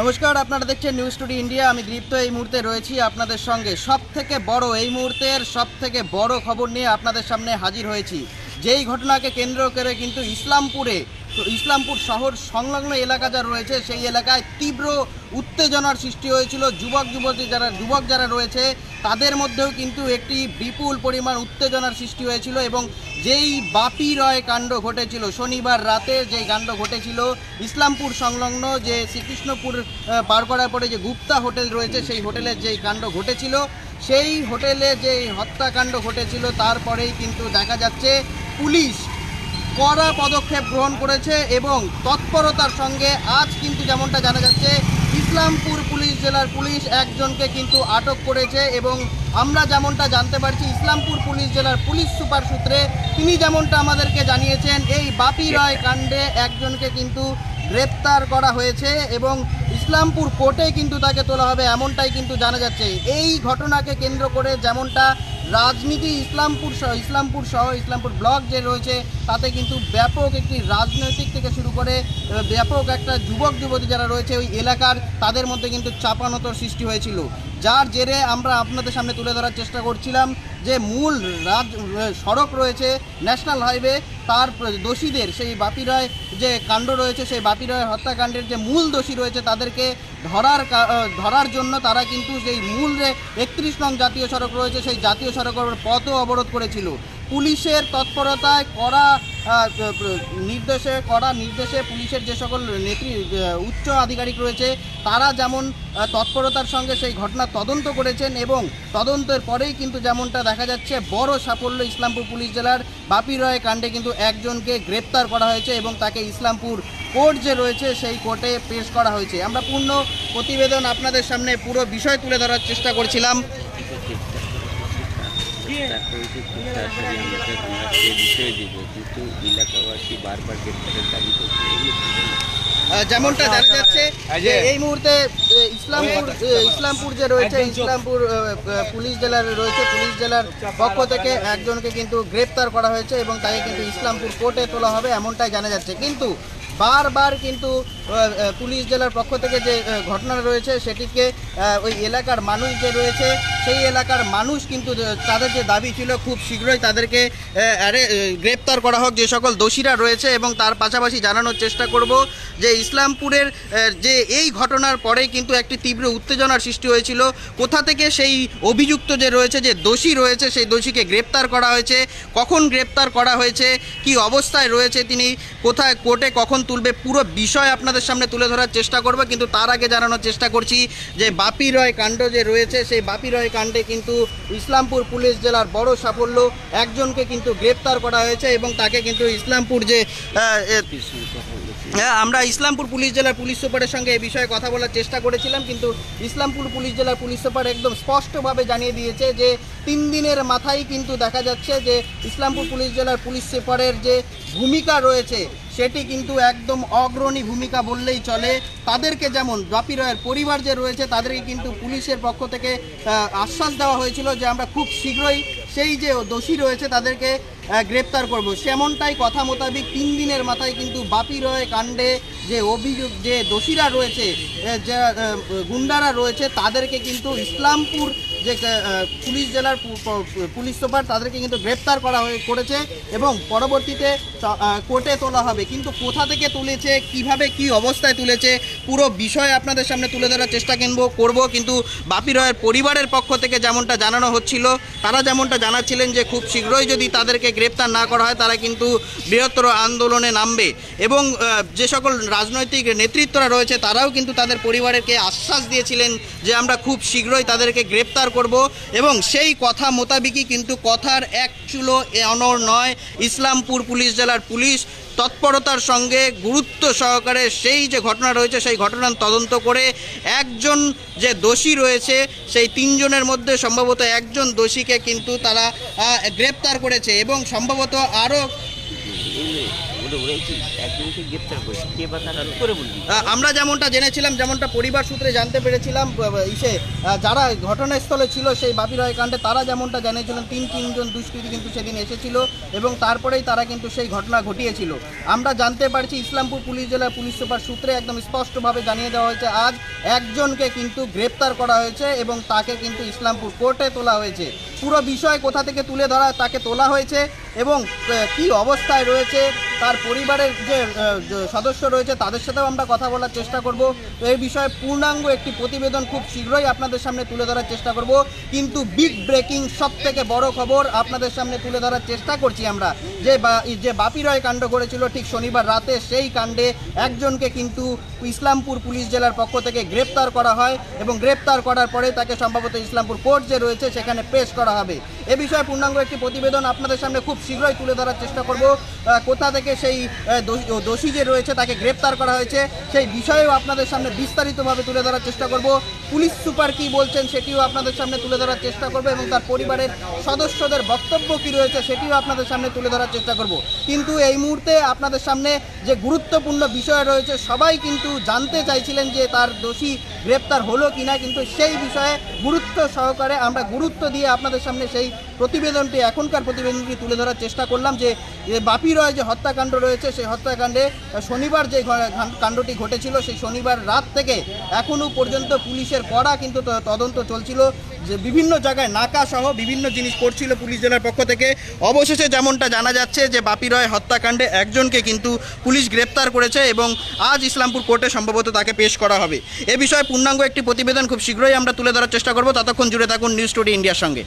নমস্কার, আপনারা দেখছেন নিউজ টুডি ইন্ডিয়া আমি দীপ্ত এই মুহূর্তে রয়েছি আপনাদের সঙ্গে। সব থেকে বড় এই মুহূর্তের সব থেকে বড় খবর নিয়ে আপনাদের সামনে হাজির হয়েছি। যেই ঘটনাকে কেন্দ্র করে কিন্তু ইসলামপুরে, ইসলামপুর শহর সংলগ্ন এলাকা যা রয়েছে, সেই এলাকায় তীব্র উত্তেজনার সৃষ্টি হয়েছিল। যুবক, যুবতী যারা, যুবক যারা রয়েছে, তাদের মধ্যেও কিন্তু একটি বিপুল পরিমাণ উত্তেজনার সৃষ্টি হয়েছিল এবং যেই বাপি রয় কাণ্ড ঘটেছিল, শনিবার রাতে যেই কাণ্ড ঘটেছিল, ইসলামপুর সংলগ্ন যে শ্রীকৃষ্ণপুর পার করার পরে যে গুপ্তা হোটেল রয়েছে, সেই হোটেলের যেই কাণ্ড ঘটেছিল, সেই হোটেলে যে হত্যাকাণ্ড ঘটেছিল, তারপরেই কিন্তু দেখা যাচ্ছে পুলিশ কড়া পদক্ষেপ গ্রহণ করেছে এবং তৎপরতার সঙ্গে আজ কিন্তু যেমনটা জানা যাচ্ছে ইসলামপুর পুলিশ জেলার পুলিশ একজনকে কিন্তু আটক করেছে এবং আমরা যেমনটা জানতে পারছি, ইসলামপুর পুলিশ জেলার পুলিশ সুপার সূত্রে তিনি যেমনটা আমাদেরকে জানিয়েছেন, এই বাপি রায় কাণ্ডে একজনকে কিন্তু গ্রেপ্তার করা হয়েছে এবং ইসলামপুর কোর্টে কিন্তু তাকে তোলা হবে, এমনটাই কিন্তু জানা যাচ্ছে। এই ঘটনাকে কেন্দ্র করে যেমনটা রাজনীতি ইসলামপুর সহ ইসলামপুর সহ, ইসলামপুর ব্লক যে রয়েছে, তাতে কিন্তু ব্যাপক একটি রাজনৈতিক থেকে শুরু করে ব্যাপক একটা যুবক, যুবতী যারা রয়েছে ওই এলাকার, তাদের মধ্যে কিন্তু চাপানোতর সৃষ্টি হয়েছিল। যার জেরে আমরা আপনাদের সামনে তুলে ধরার চেষ্টা করছিলাম যে মূল রাজ সড়ক রয়েছে ন্যাশনাল হাইওয়ে তার দোষীদের সেই বাপি রায় যে কাণ্ড রয়েছে সেই বাপি রায় হত্যাকাণ্ডের যে মূল দোষী রয়েছে তাদেরকে ধরার ধরার জন্য তারা কিন্তু সেই মূল যে একত্রিশ নং জাতীয় সড়ক রয়েছে সেই জাতীয় সড়কের পথও অবরোধ করেছিল। পুলিশের তৎপরতায় আহ, নির্দেশে করা, নির্দেশে পুলিশের যে সকল নেত্রী উচ্চ আধিকারিক রয়েছে, তারা যেমন তৎপরতার সঙ্গে সেই ঘটনা তদন্ত করেছেন এবং তদন্তের পরেই কিন্তু যেমনটা দেখা যাচ্ছে, বড় সাফল্য ইসলামপুর পুলিশ জেলার বাপি রয় কাণ্ডে কিন্তু একজনকে গ্রেপ্তার করা হয়েছে এবং তাকে ইসলামপুর কোর্ট যে রয়েছে, সেই কোর্টে পেশ করা হয়েছে। আমরা পূর্ণ প্রতিবেদন আপনাদের সামনে পুরো বিষয় তুলে ধরার চেষ্টা করছিলাম। সরাসরি কিন্তু এলাকাবাসী বারবার গ্রেপ্তারের দাবি করছে? আহ, যেমনটা জানা যাচ্ছে যে এই মুহূর্তে ইসলামপুর ইসলামপুর যে রয়েছে ইসলামপুর পুলিশ জেলার রয়েছে পুলিশ জেলার পক্ষ থেকে একজনকে কিন্তু গ্রেপ্তার করা হয়েছে এবং তাকে কিন্তু ইসলামপুর কোর্টে তোলা হবে এমনটাই জানা যাচ্ছে কিন্তু বারবার কিন্তু পুলিশ জেলার পক্ষ থেকে যে ঘটনা রয়েছে সেটিকে ওই এলাকার মানুষ যে রয়েছে সেই এলাকার মানুষ কিন্তু তাদের যে দাবি ছিল খুব শীঘ্রই তাদেরকে গ্রেপ্তার করা হোক। যে সকল দোষীরা রয়েছে এবং তার পাশাপাশি জানানোর চেষ্টা করব যে ইসলামপুরের যে এই ঘটনার পরে কিন্তু একটি তীব্র উত্তেজনার সৃষ্টি হয়েছিল। কোথা থেকে সেই অভিযুক্ত যে রয়েছে, যে দোষী রয়েছে, সেই দোষীকে গ্রেপ্তার করা হয়েছে, কখন গ্রেপ্তার করা হয়েছে, কি অবস্থায় রয়েছে তিনি, কোথায় কোর্টে কখন তুলবে, পুরো বিষয় আপনাদের সামনে তুলে ধরার চেষ্টা করব। কিন্তু তার আগে জানানোর চেষ্টা করছি যে বাপি রয় কাণ্ড যে রয়েছে, সেই বাপি রয় কাণ্ডে কিন্তু ইসলামপুর পুলিশ জেলার বড় সাফল্য, একজনকে কিন্তু গ্রেপ্তার করা হয়েছে এবং তাকে কিন্তু ইসলামপুর যে এ, হ্যাঁ আমরা ইসলামপুর পুলিশ জেলার পুলিশ সুপারের সঙ্গে এই বিষয়ে কথা বলার চেষ্টা করেছিলাম কিন্তু ইসলামপুর পুলিশ জেলার পুলিশ সুপার একদম স্পষ্টভাবে জানিয়ে দিয়েছে যে তিন দিনের মাথায় কিন্তু দেখা যাচ্ছে যে ইসলামপুর পুলিশ জেলার পুলিশ সুপারের যে ভূমিকা রয়েছে সেটি কিন্তু একদম অগ্রণী ভূমিকা বললেই চলে। তাদেরকে যেমন বাপি রয়ের পরিবার যে রয়েছে তাদেরকে কিন্তু পুলিশের পক্ষ থেকে আশ্বাস দেওয়া হয়েছিল যে আমরা খুব শীঘ্রই সেই যে দোষী রয়েছে তাদেরকে গ্রেপ্তার করব। সেমনটাই কথা মোতাবেক তিন দিনের মাথায় কিন্তু বাপি রয় কাণ্ডে যে অভিযোগ যে দোষীরা রয়েছে যে গুন্ডারা রয়েছে, তাদেরকে কিন্তু ইসলামপুর যে পুলিশ জেলার পুলিশ সুপার তাদেরকে কিন্তু গ্রেপ্তার করা হয়ে, করেছে এবং পরবর্তীতে কোর্টে তোলা হবে। কিন্তু কোথা থেকে তুলেছে, কীভাবে কি অবস্থায় তুলেছে, পুরো বিষয় আপনাদের সামনে তুলে ধরার চেষ্টা কিনবো, করব। কিন্তু বাপি রয়ের পরিবারের পক্ষ থেকে যেমনটা জানানো হচ্ছিল, তারা যেমনটা জানাচ্ছিলেন যে, খুব শীঘ্রই যদি তাদেরকে গ্রেপ্তার না করা হয়, তারা কিন্তু বৃহত্তর আন্দোলনে নামবে। এবং যে সকল রাজনৈতিক নেতৃত্বরা রয়েছে, তারাও কিন্তু তাদের পরিবারকে আশ্বাস দিয়েছিলেন যে, আমরা খুব শীঘ্রই তাদেরকে গ্রেপ্তার করব এবং সেই কথা মোতাবেকই কিন্তু কথার এক চুলো অনর নয়। ইসলামপুর পুলিশ জেলার পুলিশ তৎপরতার সঙ্গে গুরুত্ব সহকারে সেই যে ঘটনা রয়েছে, সেই ঘটনার তদন্ত করে একজন যে দোষী রয়েছে, সেই তিনজনের মধ্যে সম্ভবত একজন দোষীকে কিন্তু তারা গ্রেপ্তার করেছে এবং সম্ভবত আরও আমরা যেমনটা জেনেছিলাম, যেমনটা পরিবার সূত্রে জানতে পেরেছিলাম ইসে যারা ঘটনাস্থলে ছিল সেই বাপি রয় কাণ্ডে, তারা যেমনটা জানিয়েছিলেন তিন তিনজন দুষ্কৃতী কিন্তু সেদিন এসেছিল এবং তারপরেই তারা কিন্তু সেই ঘটনা ঘটিয়েছিল। আমরা জানতে পারছি, ইসলামপুর পুলিশ জেলার পুলিশ সুপার সূত্রে একদম স্পষ্টভাবে জানিয়ে দেওয়া হয়েছে, আজ একজনকে কিন্তু গ্রেপ্তার করা হয়েছে এবং তাকে কিন্তু ইসলামপুর কোর্টে তোলা হয়েছে। পুরো বিষয় কোথা থেকে তুলে ধরা, তাকে তোলা হয়েছে এবং কি অবস্থায় রয়েছে, তার পরিবারের যে সদস্য রয়েছে, তাদের সাথেও আমরা কথা বলার চেষ্টা করব। এই বিষয়ে পূর্ণাঙ্গ একটি প্রতিবেদন খুব শীঘ্রই আপনাদের সামনে তুলে ধরার চেষ্টা করব। কিন্তু বিগ ব্রেকিং সব থেকে বড় খবর আপনাদের সামনে তুলে ধরার চেষ্টা করছি আমরা। যে যে বাপি রয় কাণ্ড করেছিল ঠিক শনিবার রাতে, সেই কাণ্ডে একজনকে কিন্তু ইসলামপুর পুলিশ জেলার পক্ষ থেকে গ্রেপ্তার করা হয় এবং গ্রেপ্তার করার পরে তাকে সম্ভবত ইসলামপুর কোর্ট যে রয়েছে, সেখানে পেশ করা হবে। এ বিষয়ে পূর্ণাঙ্গ একটি প্রতিবেদন আপনাদের সামনে খুব শীঘ্রই তুলে ধরার চেষ্টা করব। কোথা থেকে সেই দোষী যে রয়েছে তাকে গ্রেপ্তার করা হয়েছে, সেই বিষয়েও আপনাদের সামনে বিস্তারিতভাবে তুলে ধরার চেষ্টা করব। পুলিশ সুপার কি বলছেন সেটিও আপনাদের সামনে তুলে ধরার চেষ্টা করব এবং তার পরিবারের সদস্যদের বক্তব্য কি রয়েছে সেটিও আপনাদের সামনে তুলে ধরার চেষ্টা করব। কিন্তু এই মুহূর্তে আপনাদের সামনে যে গুরুত্বপূর্ণ বিষয় রয়েছে, সবাই কিন্তু জানতে চাইছিলেন যে তার দোষী গ্রেপ্তার হলো কি না কিন্তু সেই বিষয়ে গুরুত্ব সহকারে আমরা গুরুত্ব দিয়ে আপনাদের সামনে সেই প্রতিবেদনটি, এখনকার প্রতিবেদনটি তুলে ধরার চেষ্টা করলাম যে বাপি রয় যে হত্যাকাণ্ড রয়েছে, সেই হত্যাকাণ্ডে শনিবার যে কাণ্ডটি ঘটেছিল, সেই শনিবার রাত থেকে এখনও পর্যন্ত পুলিশের কড়া কিন্তু তদন্ত চলছিল। যে বিভিন্ন জায়গায় নাকা সহ বিভিন্ন জিনিস করছিল পুলিশ জেলার পক্ষ থেকে। অবশেষে যেমনটা জানা যাচ্ছে যে বাপি রয় হত্যাকাণ্ডে একজনকে কিন্তু পুলিশ গ্রেপ্তার করেছে এবং আজ ইসলামপুর কোর্টে সম্ভবত তাকে পেশ করা হবে। এ বিষয়ে পূর্ণাঙ্গ একটি প্রতিবেদন খুব শীঘ্রই আমরা তুলে ধরার চেষ্টা করব। ততক্ষণ জুড়ে থাকুন নিউজ টুডে ইন্ডিয়ার সঙ্গে।